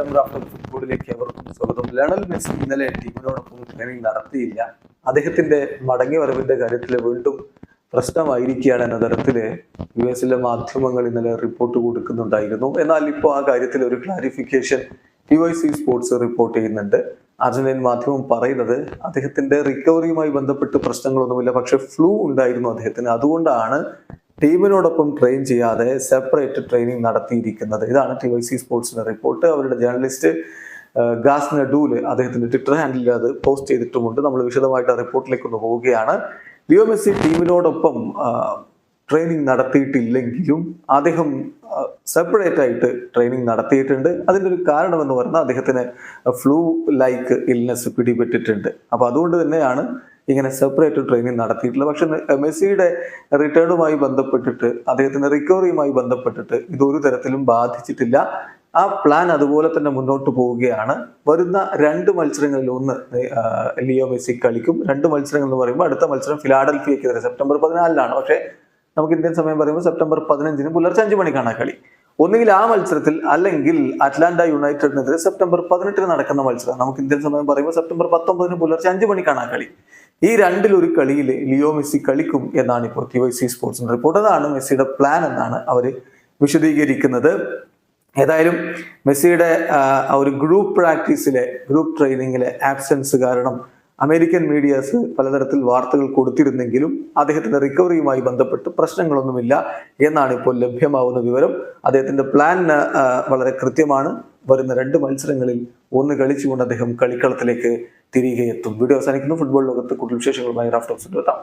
നമസ്കാരം റാഫ്റ്റർ ഫുട്ബോളിലേക്ക് അവർക്കും സ്വാഗതം. ലണൽ മെസ്സി ഇന്നലെ ടീമിനോടൊപ്പം ട്രെയിനിങ് നടത്തിയില്ല. അദ്ദേഹത്തിന്റെ മടങ്ങി വരവിന്റെ കാര്യത്തിൽ വീണ്ടും പ്രശ്നമായിരിക്കുകയാണ് എന്ന തരത്തിൽ യു എസിലെ മാധ്യമങ്ങൾ ഇന്നലെ റിപ്പോർട്ട് കൊടുക്കുന്നുണ്ടായിരുന്നു. എന്നാൽ ഇപ്പോൾ ആ കാര്യത്തിൽ ഒരു clarification U I C sports report ചെയ്യുന്നുണ്ട്. അർജന്റീൻ മാധ്യമം പറയുന്നത് അദ്ദേഹത്തിന്റെ റിക്കവറിയുമായി ബന്ധപ്പെട്ട് പ്രശ്നങ്ങളൊന്നുമില്ല പക്ഷെ ഫ്ലൂ ഉണ്ടായിരുന്നു അദ്ദേഹത്തിന്. അതുകൊണ്ടാണ് ടീമിനോടൊപ്പം ട്രെയിൻ ചെയ്യാതെ സെപ്പറേറ്റ് ട്രെയിനിങ് നടത്തിയിരിക്കുന്നത്. ഇതാണ് ടി വൈ സി സ്പോർട്സിന്റെ റിപ്പോർട്ട് അവരുടെ ജേർണലിസ്റ്റ് ഗാസ് നഡൂൽ അദ്ദേഹത്തിന്റെ ട്വിറ്റർ ഹാൻഡിൽ അത് പോസ്റ്റ് ചെയ്തിട്ടുമുണ്ട്. നമ്മൾ വിശദമായിട്ട് ആ റിപ്പോർട്ടിലേക്ക് ഒന്ന് പോവുകയാണ്. ലിയോ മെസ്സി ടീമിനോടൊപ്പം ട്രെയിനിങ് നടത്തിയിട്ടില്ലെങ്കിലും അദ്ദേഹം സെപ്പറേറ്റ് ആയിട്ട് ട്രെയിനിങ് നടത്തിയിട്ടുണ്ട്. അതിന്റെ ഒരു കാരണം എന്ന് അദ്ദേഹത്തിന് ഫ്ലൂ ലൈക്ക് ഇൽനെസ് പിടിപെട്ടിട്ടുണ്ട്. അപ്പോൾ അതുകൊണ്ട് തന്നെയാണ് ഇങ്ങനെ സെപ്പറേറ്റ് ട്രെയിനിങ് നടത്തിയിട്ടുള്ളത് പക്ഷെ മെസ്സിയുടെ റിട്ടേണുമായി ബന്ധപ്പെട്ടിട്ട് അദ്ദേഹത്തിന്റെ റിക്കവറിയുമായി ബന്ധപ്പെട്ടിട്ട് ഇത് ഒരു തരത്തിലും ബാധിച്ചിട്ടില്ല. ആ പ്ലാൻ അതുപോലെ തന്നെ മുന്നോട്ട് പോവുകയാണ്. വരുന്ന രണ്ട് മത്സരങ്ങളിൽ ഒന്ന് ലിയോ മെസ്സി കളിക്കും. രണ്ട് മത്സരങ്ങൾ എന്ന് പറയുമ്പോൾ അടുത്ത മത്സരം ഫിലാഡൽഫിയക്കെതിരെ സെപ്റ്റംബർ പതിനാലിനാണ്. പക്ഷേ നമുക്ക് ഇന്ത്യൻ സമയം പറയുമ്പോൾ സെപ്റ്റംബർ പതിനഞ്ചിന് പുലർച്ചെ അഞ്ച് മണിക്കാണ് കളി. ഒന്നുകിൽ ആ മത്സരത്തിൽ അല്ലെങ്കിൽ അറ്റ്ലാന്റ യുണൈറ്റഡിനെതിരെ സെപ്റ്റംബർ പതിനെട്ടിന് നടക്കുന്ന മത്സരം. നമുക്ക് ഇന്ത്യൻ സമയം പറയുമ്പോൾ സെപ്റ്റംബർ പത്തൊമ്പതിന് പുലർച്ചെ അഞ്ച് മണിക്കാണ് ആ കളി. ഈ രണ്ടിലൊരു കളിയിൽ ലിയോ മെസ്സി കളിക്കും എന്നാണ് ഇപ്പോൾ ടി വൈ സി സ്പോർട്സിന്റെ റിപ്പോർട്ട്. അതാണ് മെസ്സിയുടെ പ്ലാൻ എന്നാണ് അവർ വിശദീകരിക്കുന്നത്. ഏതായാലും മെസ്സിയുടെ ഒരു ഗ്രൂപ്പ് പ്രാക്ടീസിലെ ഗ്രൂപ്പ് ട്രെയിനിങ്ങിലെ ആബ്സെൻസ് കാരണം അമേരിക്കൻ മീഡിയാസ് പലതരത്തിൽ വാർത്തകൾ കൊടുത്തിരുന്നെങ്കിലും അദ്ദേഹത്തിന്റെ റിക്കവറിയുമായി ബന്ധപ്പെട്ട് പ്രശ്നങ്ങളൊന്നുമില്ല എന്നാണ് ഇപ്പോൾ ലഭ്യമാവുന്ന വിവരം. അദ്ദേഹത്തിന്റെ പ്ലാൻ വളരെ കൃത്യമാണ്. വരുന്ന രണ്ട് മത്സരങ്ങളിൽ ഒന്ന് കളിച്ചുകൊണ്ട് അദ്ദേഹം കളിക്കളത്തിലേക്ക് തിരികെ എത്തും വീഡിയോ അവസാനിക്കുന്നു. ഫുട്ബോൾ ലോകത്ത് കൂടുതൽ വിശേഷങ്ങളുമായി റാഫ്റ്റോക്സിൽ എത്താം.